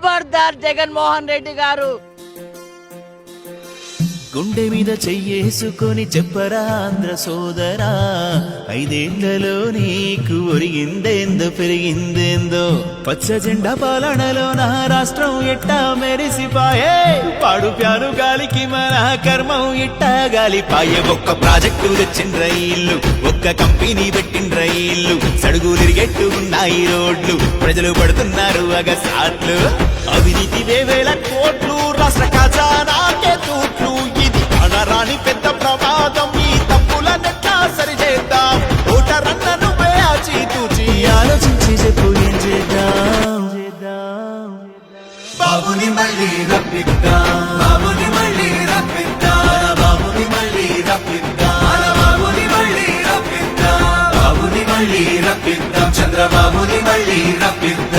ఖబర్దార్ జగన్మోహన్ రెడ్డి గారు. గుండె మీద చెయ్యేసుకొని చెప్పరా ఆంధ్ర సోదరా. ఐదేళ్ళలో నీకు ఒరిగిందేందో పెరిగిందేందో. పచ్చ జెండా పాలనలో నా రాష్ట్రం ఎట్టా మెరిసిపాయే. పాడు ప్యాను గాలికి మన కర్మం ఇట్టా గాలిపాయే. ఒక్క ప్రాజెక్టు తెచ్చిన రైళ్ళు ఒక్క కంపెనీ పెట్టిన రైళ్ళు సడుగులిరిగెట్టు ఉన్నాయి రోడ్లు. ప్రజలు పడుతున్నారు అగసాట్లు. అవినీతి వేవేల కోట్లు రాష్ట్ర ఖజానాకే తూట్లు ఇది అనరాని పెద్ద ప్రమాదం ఈ తప్పులనెట్లా సరిచేద్దాం. ఓటరన్న నువ్వే ఆచి ఆలోచించి చెప్పు ఏం చేద్దాం? బాబుని మళ్ళీ రప్పిద్దాం. మళ్ళీ రప్పిద్దాం. చంద్రబాబుని మళ్ళీ రప్పిద్దాం.